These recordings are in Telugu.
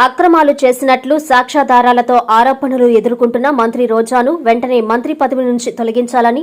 అక్రమాలు చేసినట్లు సాక్ష్యాధారాలతో ఆరోపణలు ఎదుర్కొంటున్న మంత్రి రోజాను వెంటనే మంత్రి పదవి నుంచి తొలగించాలని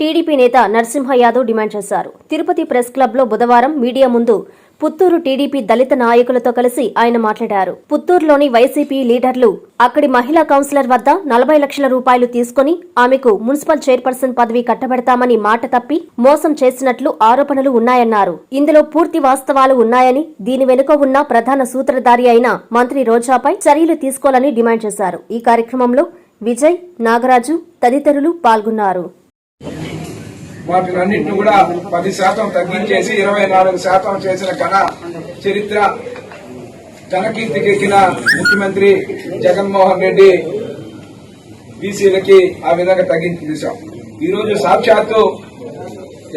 టీడీపీ నేత నరసింహ యాదవ్ డిమాండ్ చేశారు. తిరుపతి ప్రెస్ క్లబ్లో బుధవారం మీడియా ముందు పుత్తూరు టీడీపీ దళిత నాయకులతో కలిసి ఆయన మాట్లాడారు. పుత్తూరులోని వైసీపీ లీడర్లు అక్కడి మహిళా కౌన్సిలర్ వద్ద నలభై లక్షల రూపాయలు తీసుకుని ఆమెకు మున్సిపల్ చైర్పర్సన్ పదవి కట్టబెడతామని మాట తప్పి మోసం చేసినట్లు ఆరోపణలు ఉన్నాయన్నారు. ఇందులో పూర్తి వాస్తవాలు ఉన్నాయని దీని వెనుక ఉన్న ప్రధాన సూత్రధారి అయిన మంత్రి రోజాపై చర్యలు తీసుకోవాలని డిమాండ్ చేశారు. ఈ కార్యక్రమంలో విజయ్ నాగరాజు తదితరులు పాల్గొన్నారు. వాటినన్నింటిని కూడా పది శాతం తగ్గించేసి ఇరవై నాలుగు శాతం చేసిన ఘన చరిత్ర ఘనకీర్తికెక్కిన ముఖ్యమంత్రి జగన్మోహన్ రెడ్డి బీసీలకి ఆ విధంగా తగ్గించి చూశాం. ఈరోజు సాక్షాత్తు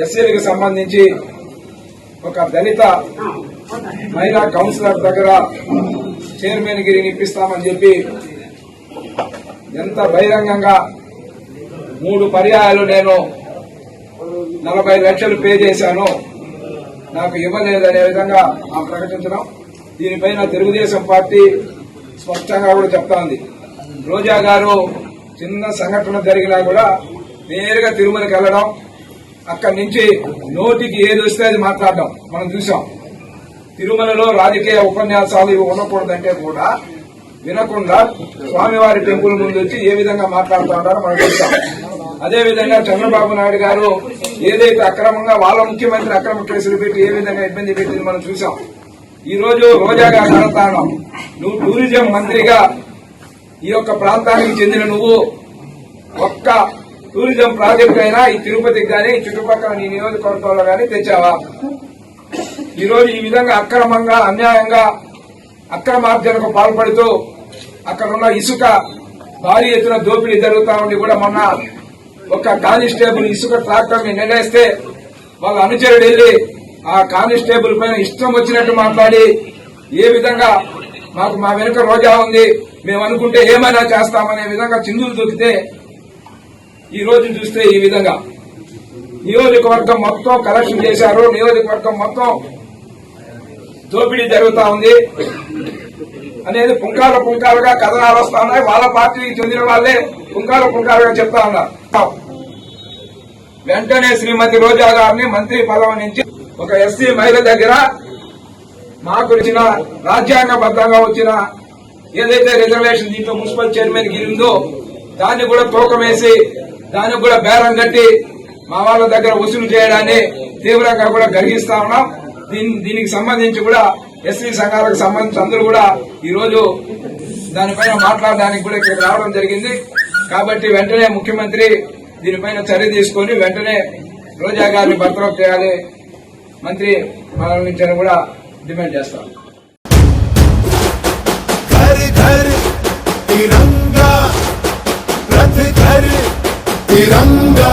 ఎస్సీలకు సంబంధించి ఒక దళిత మహిళా కౌన్సిలర్ దగ్గర చైర్మన్ గిరిని ఇప్పిస్తామని చెప్పి ఎంత బహిరంగంగా మూడు పర్యాయాలు నేను నలభై లక్షలు పే చేశాను నాకు ఇవ్వలేదనే విధంగా ఆ ప్రకటించడం. దీనిపైన తెలుగుదేశం పార్టీ స్పష్టంగా కూడా చెప్తాంది. రోజా గారు చిన్న సంఘటన జరిగినా కూడా నేరుగా తిరుమలకి వెళ్ళడం అక్కడి నుంచి నోటికి ఏది వస్తే అది మాట్లాడడం మనం చూసాం. తిరుమలలో రాజకీయ ఉపన్యాసాలు ఇవి ఉండకూడదంటే కూడా వినకుండా స్వామివారి టెంపుల్ ముందు వచ్చి ఏ విధంగా మాట్లాడుతూ ఉంటారో మనం చూసాం. అదే విధంగా చంద్రబాబు నాయుడు గారు ఏదైతే అక్రమంగా వాళ్ళ ముఖ్యమంత్రి అక్రమ కేసులు పెట్టి ఏ విధంగా ఇబ్బంది పెట్టింది మనం చూసాం. ఈ రోజు రోజాగా కడతాను నువ్వు టూరిజం మంత్రిగా ఈ యొక్క ప్రాంతానికి చెందిన నువ్వు ఒక్క టూరిజం ప్రాజెక్ట్ అయినా ఈ తిరుపతికి కానీ చుట్టుపక్కల నీ నియోజకవర్గంలో కానీ తెచ్చావా? ఈరోజు ఈ విధంగా అక్రమంగా అన్యాయంగా అక్రమార్జనకు పాల్పడుతూ అక్కడ ఉన్న ఇసుక భారీ ఎత్తున దోపిడీ జరుగుతా ఉండి కూడా మొన్న ఒక కానిస్టేబుల్ ఇసుక ట్రాక్టర్ని నిలేస్తే వాళ్ళ అనుచరుడు వెళ్ళి ఆ కానిస్టేబుల్ పైన ఇష్టం వచ్చినట్టు మాట్లాడి ఏ విధంగా మాకు మా వెనుక రోజా ఉంది మేము అనుకుంటే ఏమైనా చేస్తామనే విధంగా చిందులు దొరికితే ఈ రోజు చూస్తే ఈ విధంగా. నియోజకవర్గం మొత్తం కలెక్షన్ చేశారు నియోజకవర్గం మొత్తం దోపిడీ జరుగుతా ఉంది. అనేది పుంకాల పుంకాలుగా కథనాలు వస్తా ఉన్నాయి. వాళ్ళ పార్టీకి చెందిన వాళ్ళే పుంకాల పుంకాలుగా చెప్తా ఉన్నారు. వెంటనే శ్రీమతి రోజా గారిని మంత్రి పదవి నుంచి ఒక ఎస్సీ మహిళ దగ్గర మాకు ఇచ్చిన రాజ్యాంగబద్ధంగా వచ్చిన ఏదైతే రిజర్వేషన్ దీంట్లో మున్సిపల్ చైర్మన్ గిరి ఉందో దాన్ని కూడా తోకమేసి దాన్ని దానికి కూడా బేరం కట్టి మా వాళ్ళ దగ్గర వసూలు చేయడాన్ని తీవ్రంగా కూడా గర్హిస్తా ఉన్నాం. దీని దీనికి సంబంధించి కూడా ఎస్సీ సంఘాలకు సంబంధించి అందరూ కూడా ఈరోజు దానిపైన మాట్లాడడానికి కూడా ఇక్కడ రావడం జరిగింది. కాబట్టి వెంటనే ముఖ్యమంత్రి దీనిపైన చర్య తీసుకొని వెంటనే రోజా గారిని బర్తరఫ్ చేయాలి మంత్రి పదవి నుంచి అని కూడా డిమాండ్ చేస్తాం घर घर तिरंगा रथ घर तिरंगा